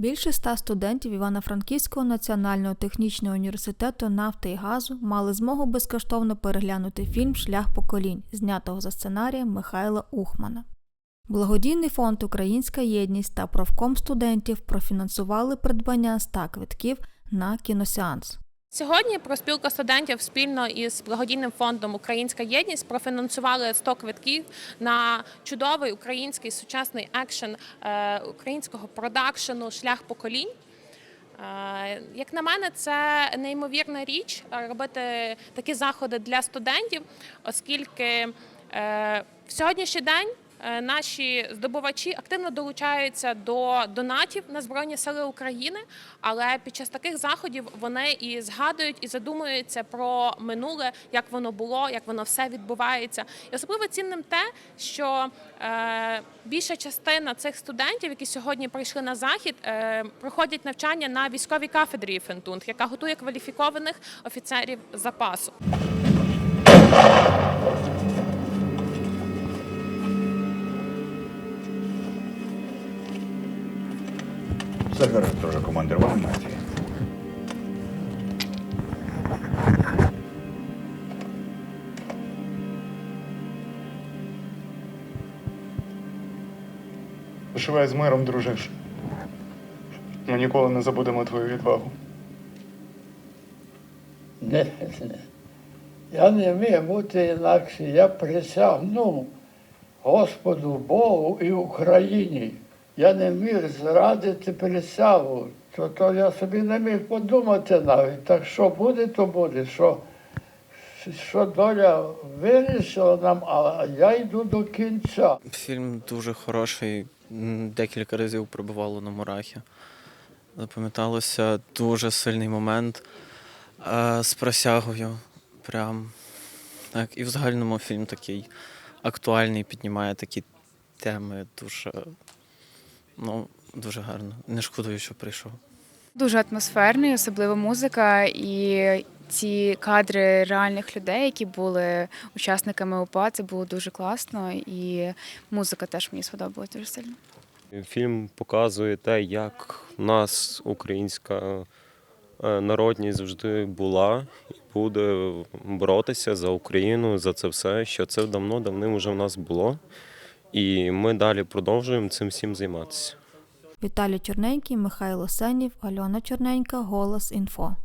Більше ста студентів Івано-Франківського національного технічного університету нафти і газу мали змогу безкоштовно переглянути фільм Шлях поколінь, знятого за сценарієм Михайла Ухмана. Благодійний фонд Українська єдність та профком студентів профінансували придбання 100 квитків на кіносеанс. Сьогодні проспілка студентів спільно із благодійним фондом Українська єдність профінансували 100 квитків на чудовий український сучасний екшен е, українського продакшену Шлях поколінь. Е, Як на мене, це неймовірна річ е, робити такі заходи для студентів, оскільки в сьогоднішній день наші здобувачі активно долучаються до донатів на Збройні Сили України, але під час таких заходів вони і згадують і задумуються про минуле, як воно було, як воно все відбувається. І особливо цінним те, що е, більша частина цих студентів, які сьогодні прийшли на захід, е, проходять навчання на військовій кафедрі Фентунг, яка готує кваліфікованих офіцерів запасу. Зараз теж командир в анімації. Пошивай з миром, дружиш. Ми ніколи не забудемо твою відвагу. Не, не. Я не міг бути інакше. Я присягнув Господу Богу і Україні. Я не міг зрадити присягу. То, то я собі не міг подумати навіть. Так що буде, то буде. Що, що доля вирішила нам, а я йду до кінця. Фільм дуже хороший. Декілька разів пробувало на мурахи. Запам'яталося дуже сильний момент е, з присягою. Прям так. І в загальному фільм такий актуальний, піднімає такі теми дуже, ну, дуже гарно. Не шкодую, що прийшов. Дуже атмосферний, особливо музика і ці кадри реальних людей, які були учасниками УПА, це було дуже класно, і музика теж мені сподобалась дуже сильно. Фільм показує те, як в нас українська е, народність завжди була і буде боротися за Україну, за це все, що це давно давним вже в нас було. І ми далі продовжуємо цим всім займатися. Віталій Чорненький, Михайло Сенів, Альона Чорненька, Голос Інфо.